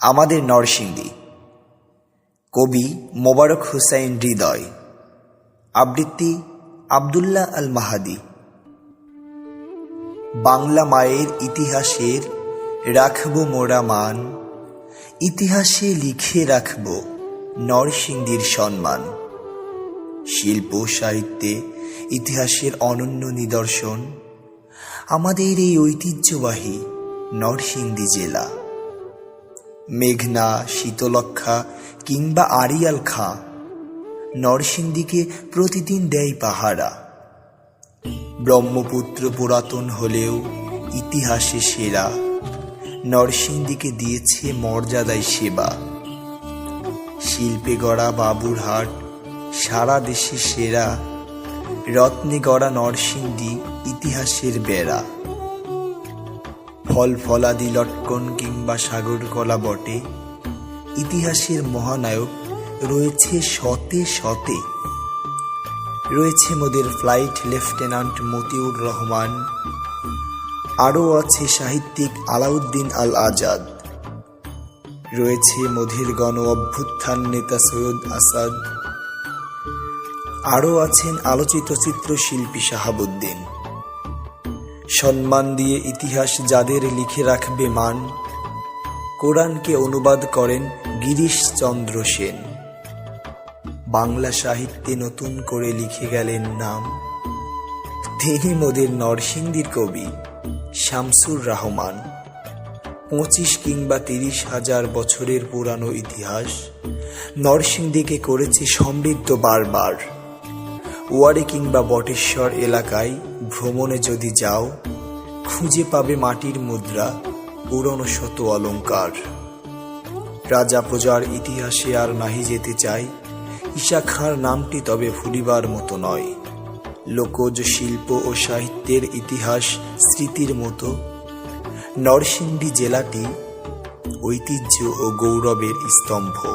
আমাদের নরসিংদী। কবি মোবারক হুসাইন হৃদয়। আবৃত্তি আবদুল্লাহ আল মাহাদি বাংলা মায়ের ইতিহাসের রাখব মোরা মান ইতিহাসে লিখে রাখব নরসিংদীর সম্মান। শিল্প সাহিত্যে ইতিহাসের অনন্য নিদর্শন। আমাদের এই ঐতিহ্যবাহী নরসিংদী জেলা। মেঘনা শীতলক্ষা কিংবা আড়িয়াল খাঁ। নরসিংদীকে প্রতিদিন দেয় পাহারা। ব্রহ্মপুত্র পুরাতন হলেও ইতিহাসে সেরা। নরসিংদীকে দিয়েছে মর্যাদায় সেবা। শিল্পে গড়া বাবুরহাট সারা দেশে সেরা। রত্নে গড়া নরসিংদী ইতিহাসের বেড়া। ফল ফলাদি লটকন কিংবা সাগর কলা বটে। ইতিহাসের মহানায়ক রয়েছে শতে শতে। রয়েছে মোদের ফ্লাইট লেফটেন্যান্ট মতিউর রহমান। আরও আছে সাহিত্যিক আলাউদ্দিন আল আজাদ রয়েছে মোধির গণ অভ্যুত্থান নেতা সৈয়দ আসাদ। আরও আছেন আলোচিত চিত্রশিল্পী শাহাবুদ্দিন। সম্মান দিয়ে ইতিহাস যাদের লিখে রাখবে মান। কোরআনকে অনুবাদ করেন গিরিশ চন্দ্র সেন। বাংলা সাহিত্যে নতুন করে লিখে গেলেন নাম। তিনি মোদের নরসিংদীর কবি, শামসুর রহমান। পঁচিশ কিংবা তিরিশ হাজার বছরের পুরানো ইতিহাস। নরসিংদীকে করেছে সমৃদ্ধ বারবার। ওয়ারি কিংবা বটেশ্বর এলাকায় ভ্রমণে যদি যাও, খুঁজে পাবে মাটির মুদ্রা, পুরনো শত অলঙ্কার। রাজা প্রজার ইতিহাসে আর নাহি যেতে চাই ঈশা খাঁর নামটি তবে ভুলিবার মতো নয়। লোকজ শিল্প ও সাহিত্যের ইতিহাস স্মৃতির মতো। নরসিংদী জেলাটি ঐতিহ্য ও গৌরবের স্তম্ভ।